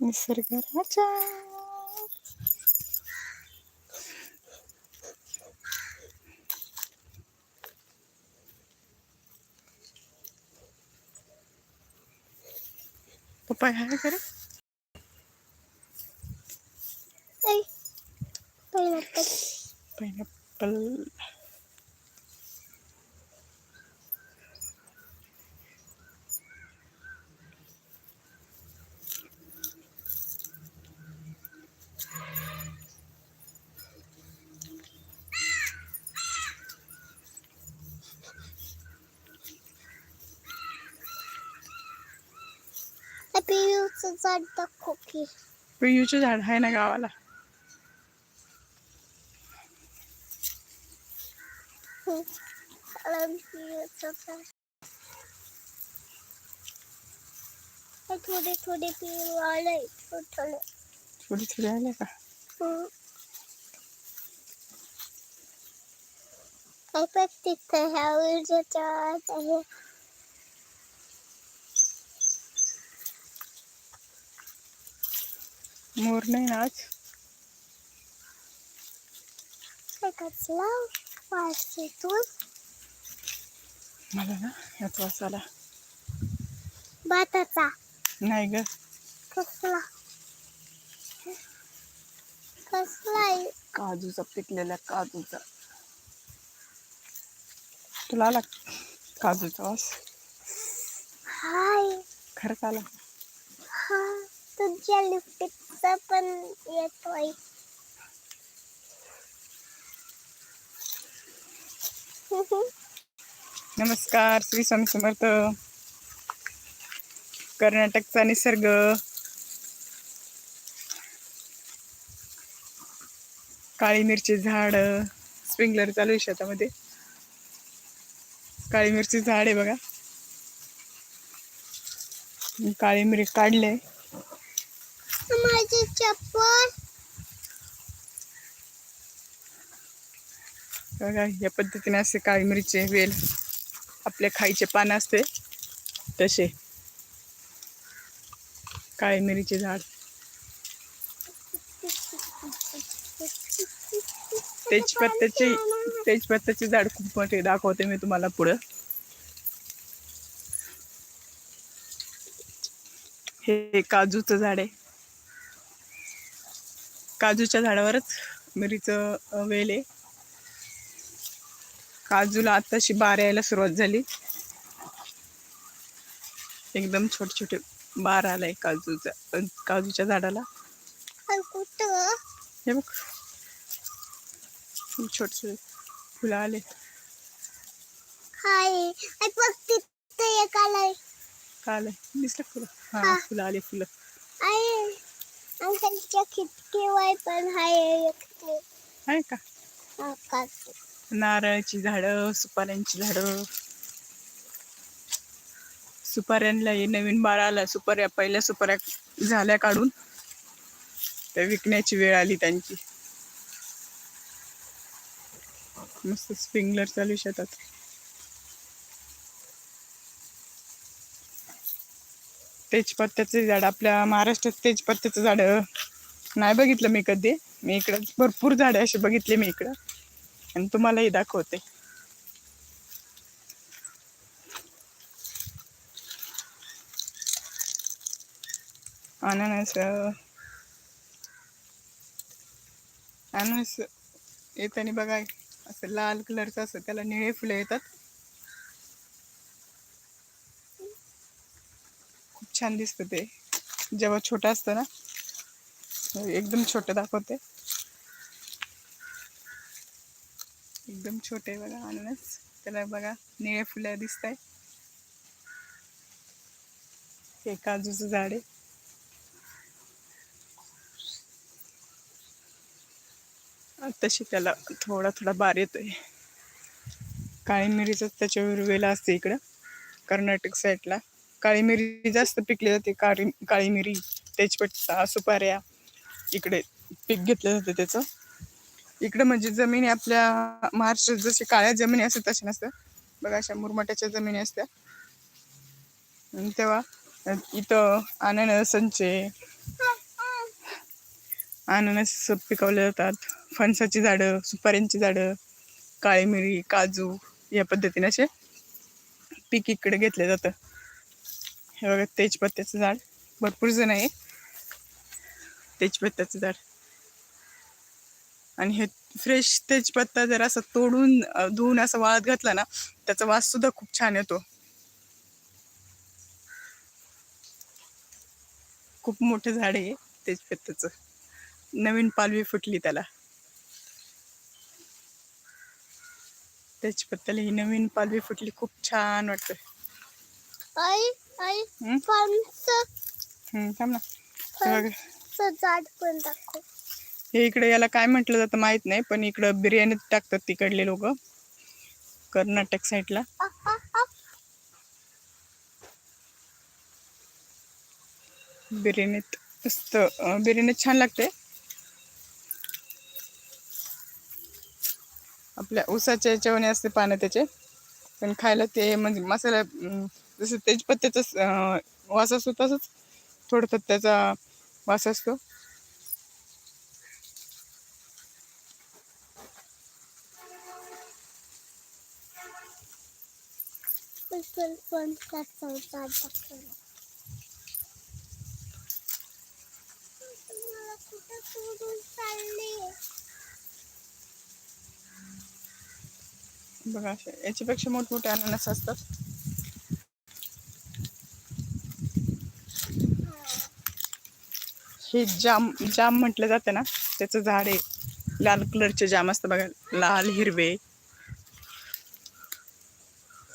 निसर्ग राजा पप्पा आहे करे ऐ पियूचं झाड दाखव की पियूचं झाड आहे ना गावाला? थोडे थोडे पिऊ आले थोडे थोडी थोडी आले का? हं. तिथं ह्या आत आहे. मोर नाही ना आज. मला ना याचा वास आला भाताचा. नाही ग. कसला? कसला काजूचा पिकलेला काजूचा. तुला आला काजूचा वास? हाय. खरंच आला. हा तुझ्या लिपस्टिकचा पण येतोय. नमस्कार श्री स्वामी समर्थ. कर्नाटकचा निसर्ग. काळी मिरची झाड स्प्रिंकलर चालू आहे शेतामध्ये. काळी मिरची झाड आहे बघा. काळी मिरी काढले. चप्पल बघा या पद्धतीने असे काळी मिरीचे वेल आपले खायचे पान असते तसे. काळी मिरीचे झाड. तेजपत्त्याचे तेजपत्त्याचे झाड खूप मोठे दाखवते मी तुम्हाला पुढं. हे काजूचं झाड आहे. काजूच्या झाडावरच मिरीचं वेल आहे. काजूला आताशी बार यायला सुरुवात झाली. एकदम छोटे छोटे बार आलाय काजूचा काजूच्या झाडाला. हे बघ. छोटे छोटे फुलं आले हाय. आई बघ तिथं एक आलाय. का आलंय? दिसलं फुलं हा. फुलं आले फुलं. खिडकीवर पण आहे का? नारळाची झाडं सुपाऱ्यांची झाडं. सुपाऱ्यांना नवीन बाळ आला सुपाऱ्या पहिल्या सुपाऱ्या झाल्या काढून. त्या विकण्याची वेळ आली त्यांची. मस्त स्प्रिंगलर चालू शेतात. तेजपत्त्याचं झाड आपल्या महाराष्ट्रात तेजपत्त्याचं झाड नाही बघितलं मी कधी. मी इकडं भरपूर झाडं असे बघितले मी इकडं. आणि तुम्हालाही दाखवते. अननस अननस येताना बघा असं लाल कलरचं असं त्याला निळे फुलं येतात. छान दिसतं ते. जेव्हा छोटं असतं ना एकदम छोटं दाखवते. एकदम छोटे बघा अननस. त्याला बघा निळे फुलं दिसत आहे हे काजूचं झाड आहे. तशी त्याला थोडा थोडा बार येतोय. काळी मिरीच त्याच्यावर वेला असते इकडं कर्नाटक साईडला. काळी मिरी जास्त पिकली जाते. काळी काळी मिरी तेजपत्ता सुपाऱ्या इकडे पीक घेतलं जातं त्याचं. इकडं म्हणजे जमिनी आपल्या महाराष्ट्रात जसे काळ्या जमिनी असतात तशा नसतात. बघा अशा मुरमाट्याच्या जमिनी असत्या. आणि तेव्हा इथं अननसांचे अननस पिकवले जातात. फणसाची झाडं सुपाऱ्यांची झाडं काळी मिरी काजू या पद्धतीने असे पीक इकडे घेतलं जातं. हे बघा तेजपत्त्याचं झाड. भरपूर जण आहे. तेजपत्त्याचं झाड. आणि हे फ्रेश तेजपत्ता जर असं तोडून धुवून असं वाळत घातला ना त्याचा वास सुद्धा खूप छान येतो. खूप मोठं झाड आहे तेजपत्त्याचं. नवीन पालवी फुटली त्याला. तेजपत्त्याला ही नवीन पालवी फुटली खूप छान वाटतं थांब ना. हे इकडे याला काय म्हटलं जातं माहीत नाही पण इकडं बिर्याणीत टाकतात तिकडले लोक. कर्नाटक साईडला. बिर्याणीत मस्त अं, बिर्याणीत छान लागते आपल्या ऊसाच्या याच्यावाने असते पानं त्याचे. पण खायला ते म्हणजे मसाला जसं तेजपत्त्याचा वास असतो तसंच थोडं त्याचा वास असतो. बघा. याच्यापेक्षा मोठमोठे अननस असतात. हे जाम जाम म्हटलं जातं ना त्याचं झाड आहे. लाल कलरचे जाम असतं बघा. लाल हिरवे.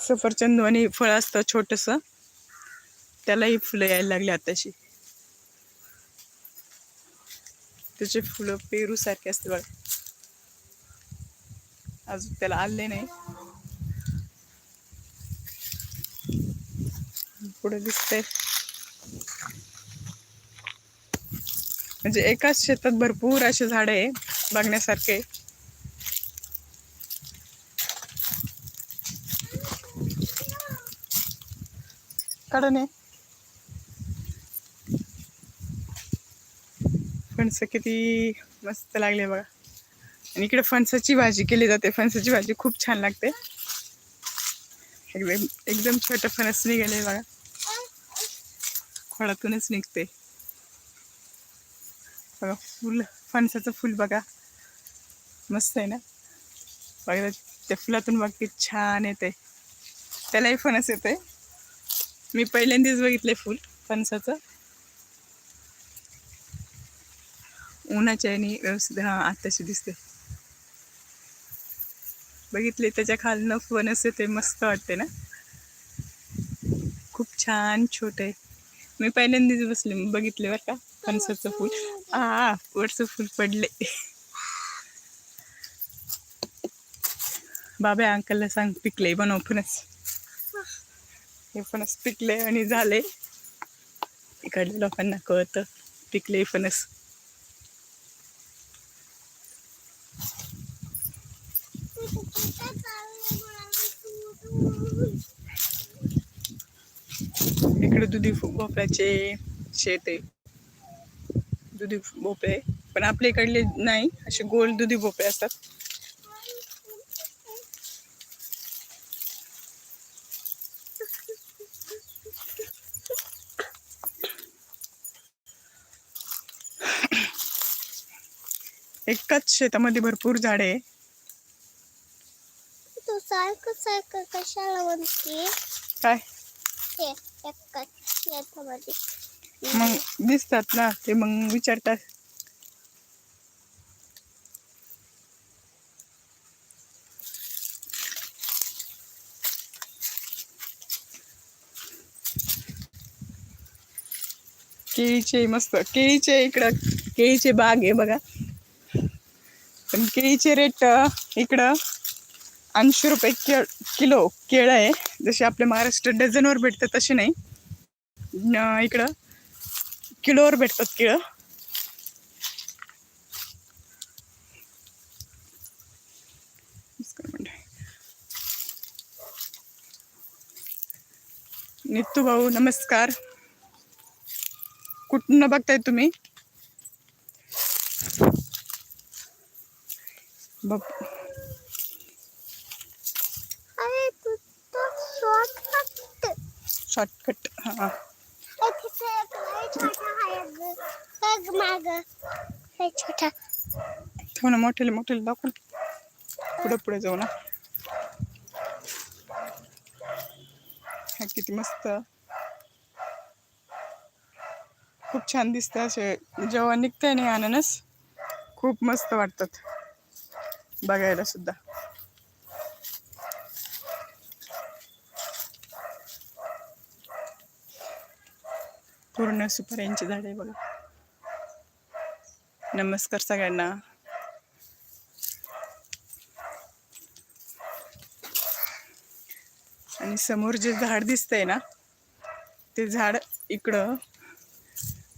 सफरचंद आणि फळ असतं छोटस. त्यालाही फुलं यायला लागली आताशी. त्याचे फुलं पेरू सारखे असते बघा. अजून त्याला आले नाही. पुढे दिसतंय. म्हणजे एकाच शेतात भरपूर असे झाड आहे बघण्यासारखे काढणे फणस किती मस्त लागले बघा. आणि इकडे फणसाची भाजी केली जाते. फणसाची भाजी खूप छान लागते. एकदम एकदम छोटं फणस निघाले बघा. खोळातूनच निघते. बघा फुल फणसाचं फुल बघा. मस्त आहे ना? बघा त्या फुलातून बघ किती छान येते त्यालाही फणस येते मी पहिल्यांदाच बघितले फुल फणसाचं. उन्हाच्या आणि व्यवस्थित हा आताशी दिसते बघितले त्याच्या खालनं फणस येते मस्त वाटते ना? खूप छान छोट आहे. मी पहिल्यांदाच बसले बघितले बरं का फणसाचं फूल. आ वरचं फुल पडले. बाबा अंकलला सांग पिकले बनव फणस हे फणस पिकले आणि झाले इकडल्या लोकांना कळतं पिकले फणस. इकडे दुधी भोपळ्याचे शेत आहे. दुधी भोपळे पण आपल्या इकडले नाही असे गोल दुधी भोपळे असतात. एकाच शेतामध्ये भरपूर झाडे. आहे तू सारखं सारखं कशाला म्हणते? काय? हे एकच याच्यामध्ये मग दिसतात ना ते मग विचारतात. केळीचे मस्त केळीचे इकडं केळीचे बाग आहे बघा. पण केळीचे रेट इकडं ऐंशी रुपये के किलो केळं आहे. जसे आपल्या महाराष्ट्र डझनवर भेटतं तसे नाही. इकडं किलोवर भेटतात केळं. नित्तू भाऊ नमस्कार. कुठून बघताय तुम्ही? बघ. शॉर्टकट हां. बघ माग. छोटा. ठेव ना मोठेले मोठेले दाखव. पुढे पुढे जाऊ ना. हा किती मस्त. खूप छान दिसतं असे. जेव्हा निघतंय आणि अननस खूप मस्त वाटतात. बघायला सुद्धा. पूर्ण सुपाऱ्यांची झाडे बघा. नमस्कार सगळ्यांना. आणि समोर जे झाड दिसतंय ना ते झाड इकडं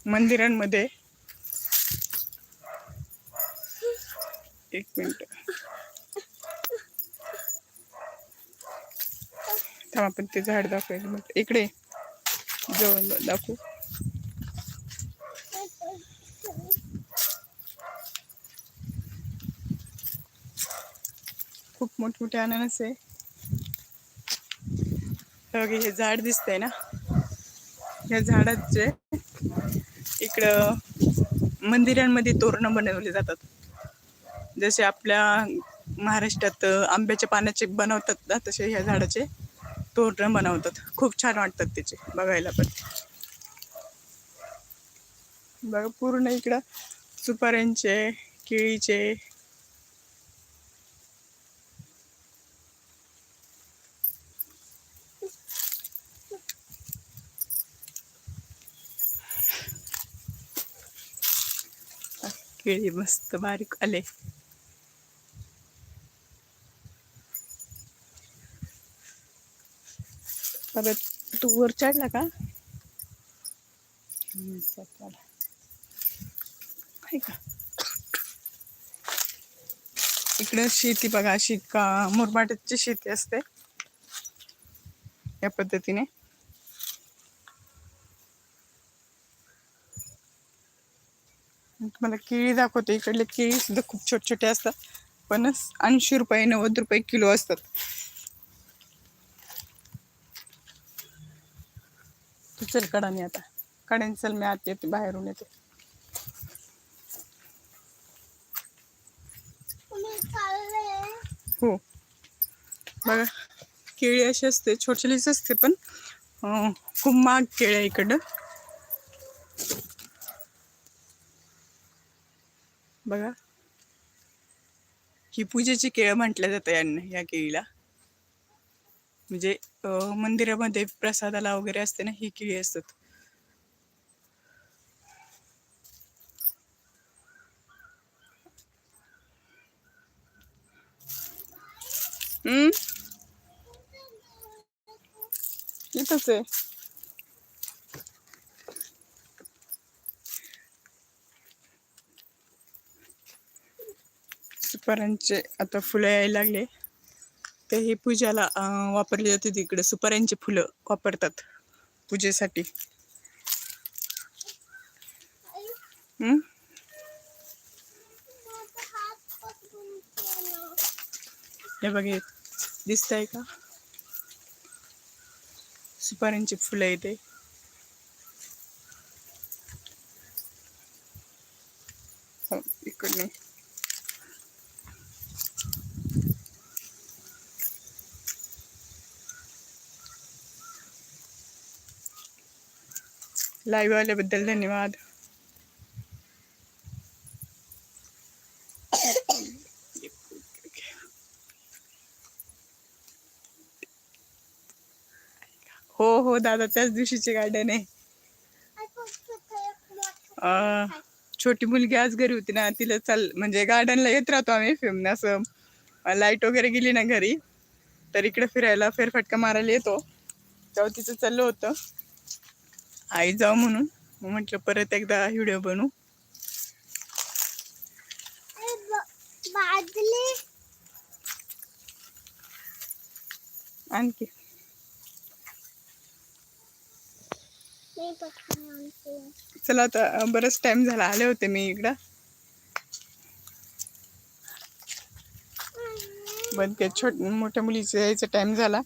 मंदिरांमध्ये. एक मिनिट. थांब आपण ते झाड दाखवायचं. म्हटलं इकडे. जवळ दाखवू. खूप मोठमोठे अननस आहे. हे बघा, हे झाड दिसतंय ना? या झाडाचे इकडं मंदिरांमध्ये तोरणं बनवले जातात. जसे आपल्या महाराष्ट्रात आंब्याच्या पानाचे बनवतात ना तसे ह्या झाडाचे तोरणं बनवतात. खूप छान वाटतात त्याचे बघायला पण. बघा पूर्ण इकडं सुपाऱ्यांचे केळीचे केळी मस्त बारीक आले. बाबा तू वर चढला का? इकडे शेती बघा अशी का मुरमाड्याची शेती असते. या पद्धतीने. तुम्हाला केळी दाखवते. इकडले केळी सुद्धा खूप छोटे छोटे असतात. पण ऐंशी रुपये नव्वद रुपये किलो असतात. तू चल कडाने आता. कड्याने चल मी आत येते बाहेरून येते. हो. बघा केळी अशी असते छोटलीच असते पण खूप महाग केळी आहे इकडं. बघा. ही पूजेची केळ म्हटलं जातं यांना या केळीला. म्हणजे मंदिरामध्ये प्रसादाला वगैरे असते ना ही केळी असतात. हम्म? इथंच आहे. सुपाऱ्यांचे आता फुलं यायला लागले. ते हे पूजाला वापरली जाते तिकडे. सुपाऱ्यांची फुलं वापरतात पूजेसाठी. हे? बघे आहे का? सुपाऱ्यांची फुलं येते. हो, इकडने. लाईव्ह आल्याबद्दल धन्यवाद. हो हो दादा त्याच दिवशीचे गार्डन आहे. छोटी मुलगी आज घरी होती ना तिला चाल म्हणजे गार्डनला येत राहतो आम्ही फिरून असं. लाइट वगैरे गेली ना घरी तर इकडे फिरायला फेरफटका मारायला येतो. तेव्हा तिचं चाललं होतं. आई जाऊ म्हणून. मग म्हटलं परत एकदा व्हिडिओ बनवू. आणखी. चला आता बराच टाइम झाला. आले होते मी इकडं. बंद केलं. छोट मोठ्या मुलीचा यायचा टाइम झाला.